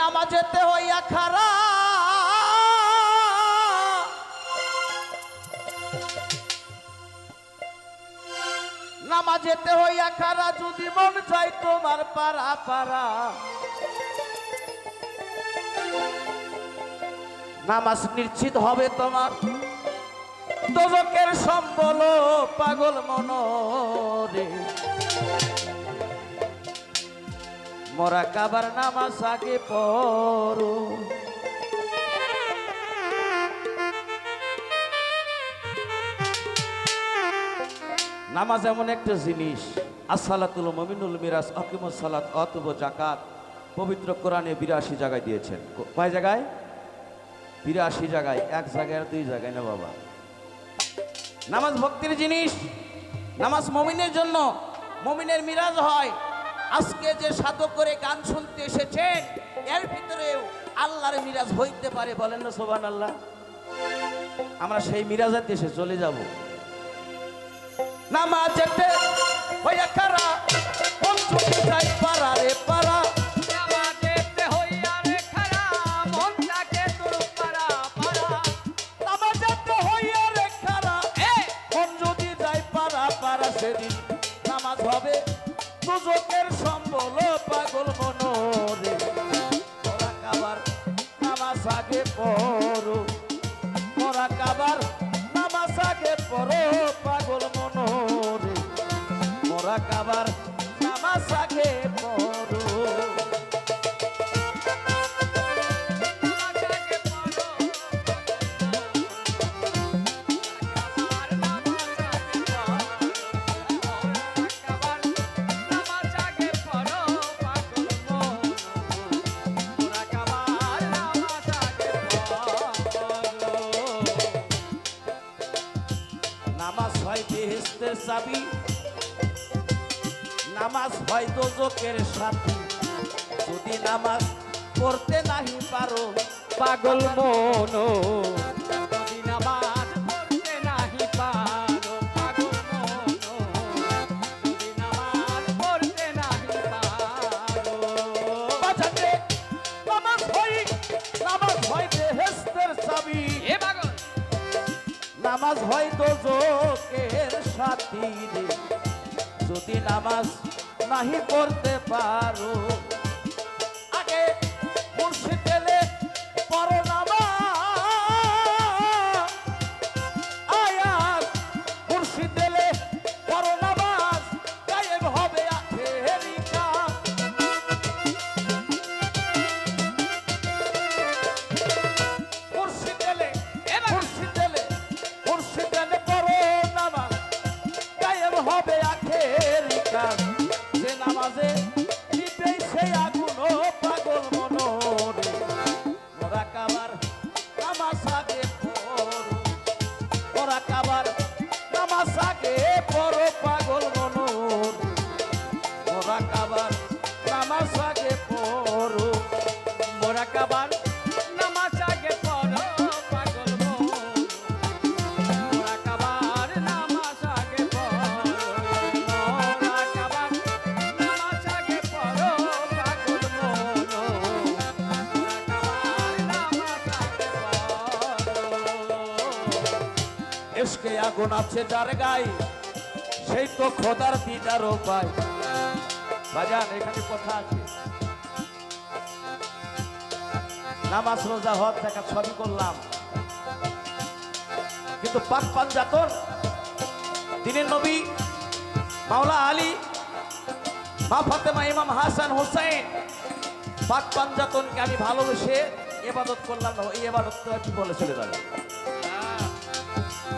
নামাজেতে হইয়া খারা। নামাজেতে হইয়া খারা, যদি মন চাই তোমার পারা পারা নামাজ নিশ্চিত হবে তোমার। দোজকের সম্বল পাগল মনরে। মরা কাবার নামাজ আগে পড়ো। নামাজ এমন একটা জিনিস। আসসালাতুল মমিনুল মিরাজ আকিমুস সালাত অতুব জাকাত পবিত্র কোরআনে বিরাশি জায়গায় দিয়েছেন। কয় জায়গায়? বিরাশি জায়গায়। এক জায়গায় দুই জায়গায় না বাবা? নামাজ ভক্তির জিনিস। নামাজ মমিনের জন্য মমিনের মিরাজ হয়। আজকে যে সাধক করে গান শুনতে এসেছেন, এর ভিতরেও আল্লাহর মিরাজ হইতে পারে বলেন না সোবান আল্লাহ আমরা সেই মিরাজের দেশে চলে যাব। নামাজেতে হইয়া খারা নামাজ আগে পড়ো কাবার নামাজ আগে পড়ো পাগল মনোরে। মোরা কাবার নামাজ আগে পড়ো বেহেস্তের চাবি। নামাজ হয় দোজকের সাথী। যদি নামাজ পড়তে নাহি পারো পাগল মন। যদি নামাজ পড়তে নাহি পারো পাগল মন। যদি নামাজ পড়তে নাহি পারো। বাজাতে নামাজ হয় নামাজ হয় বেহেস্তের চাবি। নামাজ হয় সাথী যদি নামাজ নাহি পড়তে পারো এসকে আগুন আছে যার গায়ে, সেই তো খোদার দিদারও পায়। বাজান এখানে কথা আছে। নামাজ, রোজা, হজ দেখা সবই করলাম। কিন্তু পাক পাঞ্জাতন দিনের নবী মাওলা আলী, মা ফাতেমা ইমাম হাসান হোসেন, পাক পাঞ্জাতনকে আমি ভালোবেসে এবাদত করলাম না এই এবাদত একটু বলে চলে যাবে?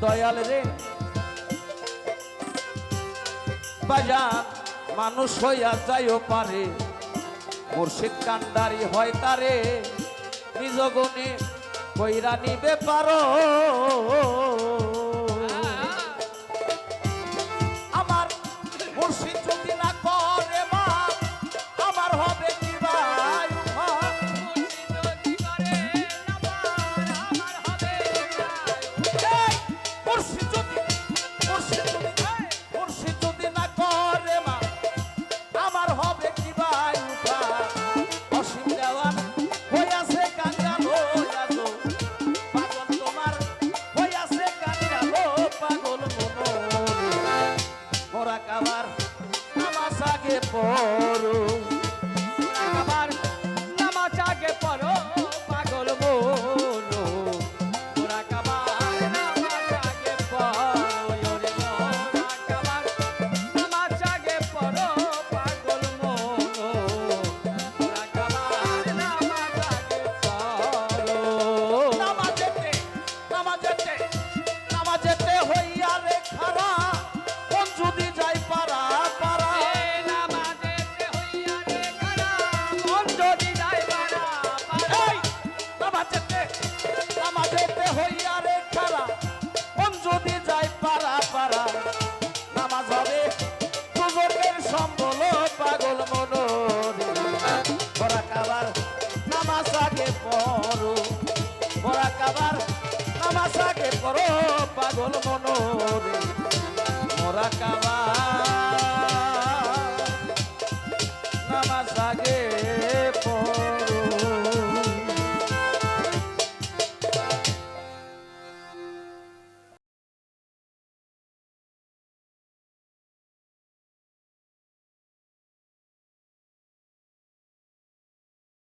দয়াল রে। বাজান মানুষ হইয়া যাইও পারে। মুর্শিদ কান্ডারি হয় তারে। নিজ গণে কৈরানি করে মরা কাবা